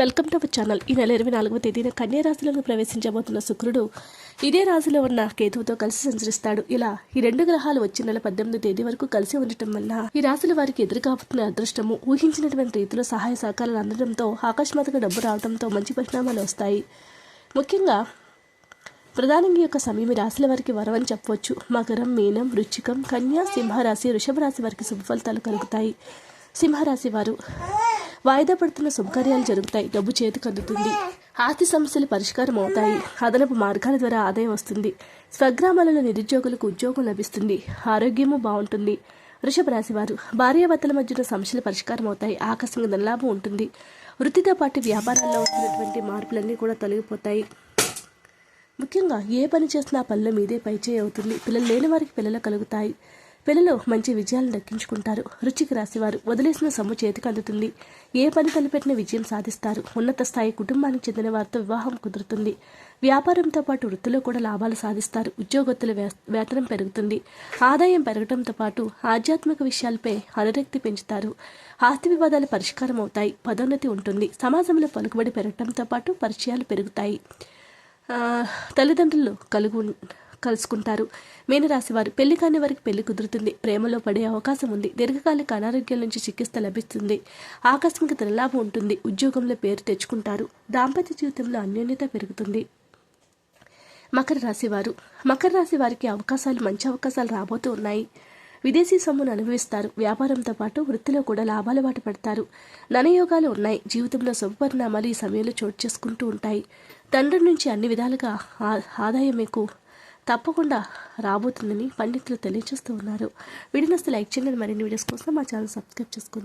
Welcome to our channel. ఈ నెల ఇరవై నాలుగవ తేదీన కన్యా రాశిలోకి ప్రవేశించబోతున్న శుక్రుడు ఇదే రాశిలో ఉన్న కేతువుతో కలిసి సంచరిస్తాడు. ఇలా ఈ రెండు గ్రహాలు వచ్చే నెల పద్దెనిమిది తేదీ వరకు కలిసి ఉండటం వల్ల ఈ రాశుల వారికి ఎదురుకాబోతున్న అదృష్టము ఊహించినటువంటి రీతిలో సహాయ సహకారాలు అందడంతో అకస్మాత్తుగా డబ్బు రావడంతో మంచి పరిణామాలు వస్తాయి. ముఖ్యంగా ప్రధానంగా ఈ యొక్క సమయం ఈ రాశుల వారికి వరవని చెప్పవచ్చు. మకరం మీనం వృచ్చికం కన్యా సింహరాశి వృషభ రాశి వారికి శుభ ఫలితాలు కలుగుతాయి. సింహరాశి వారు వాయిదా పడుతున్న శుభకార్యాలు జరుగుతాయి. డబ్బు చేతికి అందుతుంది. ఆస్తి సమస్యలు పరిష్కారం అవుతాయి. అదనపు మార్గాల ద్వారా ఆదాయం వస్తుంది. స్వగ్రామాలలో నిరుద్యోగులకు ఉద్యోగం లభిస్తుంది. ఆరోగ్యము బాగుంటుంది. వృషభ రాశి వారు భార్యాభర్తల మధ్యన సమస్యలు పరిష్కారం అవుతాయి. ఆకస్మిక ధనలాభం ఉంటుంది. వృత్తితో పాటు వ్యాపారాల్లో వస్తున్నటువంటి మార్పులన్నీ కూడా తొలగిపోతాయి. ముఖ్యంగా ఏ పని చేసినా పనిలో మీదే పైచేయి అవుతుంది. పిల్లలు లేని వారికి పిల్లలు కలుగుతాయి. పిల్లలు మంచి విజయాలను దక్కించుకుంటారు. రుచికి రాసేవారు వదిలేసిన సొమ్ము చేతికి అందుతుంది. ఏ పని తలపెట్టిన విజయం సాధిస్తారు. ఉన్నత స్థాయి కుటుంబానికి చెందిన వారితో వివాహం కుదురుతుంది. వ్యాపారంతో పాటు వృత్తిలో కూడా లాభాలు సాధిస్తారు. ఉద్యోగత్తుల వే- వేతనం పెరుగుతుంది. ఆదాయం పెరగడంతో పాటు ఆధ్యాత్మిక విషయాలపై అనురక్తి పెంచుతారు. ఆస్తి వివాదాలు పరిష్కారం అవుతాయి. పదోన్నతి ఉంటుంది. సమాజంలో పలుకుబడి పెరగడంతో పాటు పరిచయాలు పెరుగుతాయి. తల్లిదండ్రులు కలుగు కలుసుకుంటారు. మీనరాశి వారు పెళ్ళి కాని వారికి పెళ్ళి కుదురుతుంది. ప్రేమలో పడే అవకాశం ఉంది. దీర్ఘకాలిక అనారోగ్యం నుంచి చికిత్స లభిస్తుంది. ఆకస్మిక ధనలాభం ఉంటుంది. ఉద్యోగంలో పేరు తెచ్చుకుంటారు. దాంపత్య జీవితంలో అన్యోన్యత పెరుగుతుంది. మకర రాశి వారు మకర రాశి వారికి అవకాశాలు మంచి అవకాశాలు రాబోతూ ఉన్నాయి. విదేశీ సొమ్మును అనుభవిస్తారు. వ్యాపారంతో పాటు వృత్తిలో కూడా లాభాల బాట పడతారు. ననయోగాలు ఉన్నాయి. జీవితంలో శుభపరిణామాలు ఈ సమయంలో చోటు చేసుకుంటూ ఉంటాయి. తండ్రి నుంచి అన్ని విధాలుగా ఆ- ఆదాయం మీకు తప్పకుండా రాబోతుందని పండితులు తెలియజేస్తూ ఉన్నారు. వీడియోస్ లైక్ చేయండి. మరిన్ని వీడియోస్ కోసం మా ఛానల్ సబ్స్క్రైబ్ చేసుకోండి